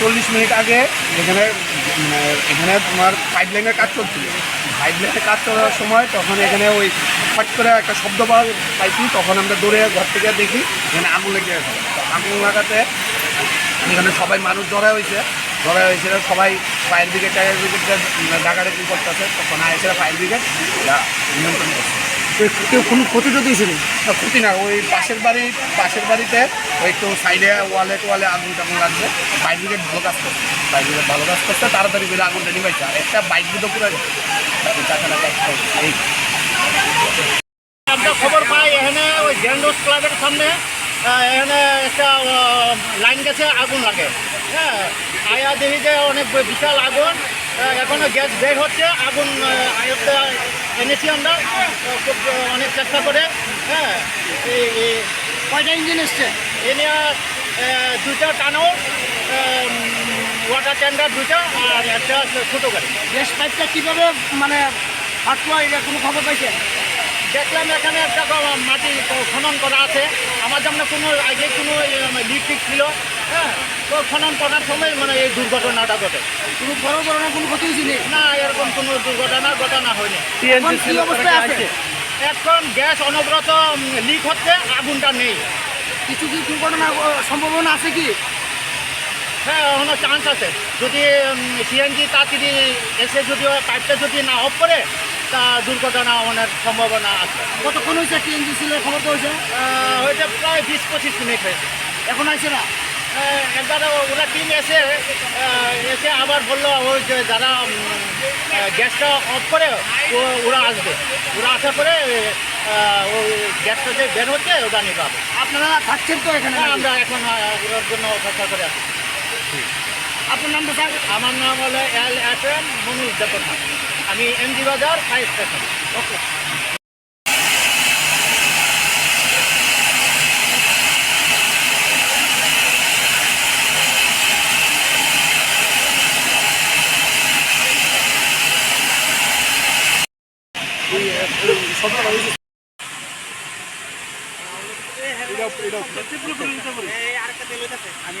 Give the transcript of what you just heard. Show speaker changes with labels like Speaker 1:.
Speaker 1: চল্লিশ মিনিট আগে এখানে মানে এখানে তোমার পাইপ লাইনের কাজ চলছিল। পাইপ লাইনের কাজ চলার সময় তখন এখানে ওই ফট করে একটা শব্দ পাওয়া পাইছি, তখন আমরা দৌড়ে ঘর থেকে দেখি এখানে আগুন লেগে গেছে আগুন লাগাতে এখানে সবাই মানুষ জড়া হয়েছে। জড়া হয়েছে, সবাই ফায়ার ব্রিগেড টায়ার ব্রিগেড ডাকাডাকি করতেছে। তখন আইসে ফায়ার ব্রিগেড নিয়ন্ত্রণ করছে।
Speaker 2: কেউ কোনো ক্ষতি টতি হয়েছিল
Speaker 1: না, ক্ষতি না ওই পাশের বাড়ি পাশের বাড়িতে ওই একটু সাইডে ওয়ালে টোয়ালে আগুন টাগুন লাগছে। ফায়ার ব্রিগেড ভালো কাজ করছে ফায়ার ব্রিগেড ভালো কাজ করছে তাড়াতাড়ি করে আগুনটা নিবাইছে আর একটা বাইক দুটো পুরো গেছে চারখানা কাজ করছে। এই।
Speaker 3: আমরা খবর পাই এখানে ওই গ্র্যান্ডোস ক্লাবের সামনে এখানে একটা লাইন গেছে আগুন লাগে। হ্যাঁ আয়া দেখি যে অনেক বিশাল আগুন। আহ, এখনও গ্যাস বের হচ্ছে। আগুন আয়ত্তে এনেছি আমরা। অনেক চেষ্টা করে। হ্যাঁ
Speaker 2: কয়টা ইঞ্জিন এসছে?
Speaker 3: এ নিয়ে টানো ওয়াটার ট্যান্ডার দুইটা আর একটা ছোটো গাড়ি।
Speaker 2: গ্যাস পাইপটা কীভাবে মানে ফাটলো এটা কোনো খবর পাইছে
Speaker 3: দেখলাম এখানে একটা মাটি খনন করা আছে। আমার জন্য কোনো আগে কোনো লিক টিক ছিল। হ্যাঁ তো খনন করার সময় মানে এই দুর্ঘটনাটা ঘটে।
Speaker 2: কোনো বড় বড় কোনো ক্ষতি হয়েছিল
Speaker 3: না এরকম কোনো দুর্ঘটনা ঘটনা হয়নি।
Speaker 2: এখন অবস্থায় আছে?
Speaker 3: এখন গ্যাস অনবরত লিক হচ্ছে আগুনটা নেই।
Speaker 2: কিছু কি দুর্ঘটনা সম্ভাবনা আছে কি?
Speaker 3: হ্যাঁ এখনও চান্স আছে। যদি সিএনজি তাড়াতাড়ি এসে যদি পাইপটা যদি না অফ করে তা দুর্ঘটনা অনেক সম্ভাবনা আছে।
Speaker 2: কতক্ষণ হয়েছে টিএনজি ছিল খবর তো হয়েছে?
Speaker 3: হয়তো প্রায় বিশ পঁচিশ মিনিট হয়েছে।
Speaker 2: এখন আসছে না?
Speaker 3: একবার ওরা টিম এসে এসে আবার বলল ওই যে যারা গ্যাসটা অফ করে ও- ওরা আসবে। ওরা আসার পরে ওই গ্যাসটা যে বের হচ্ছে ওটা নিয়ে পাবে
Speaker 2: আপনারা থাকছেন তো এখানে?
Speaker 3: হ্যাঁ, আমরা এখন ওর জন্য অপেক্ষা করে আছি।
Speaker 2: আছি আপনার নামটা স্যার
Speaker 3: আমার নাম হলো এল এস এম মনুজ্জাতন আমি এমজি বাজার ফাইভ স্টেশন।
Speaker 2: ওকে। আমি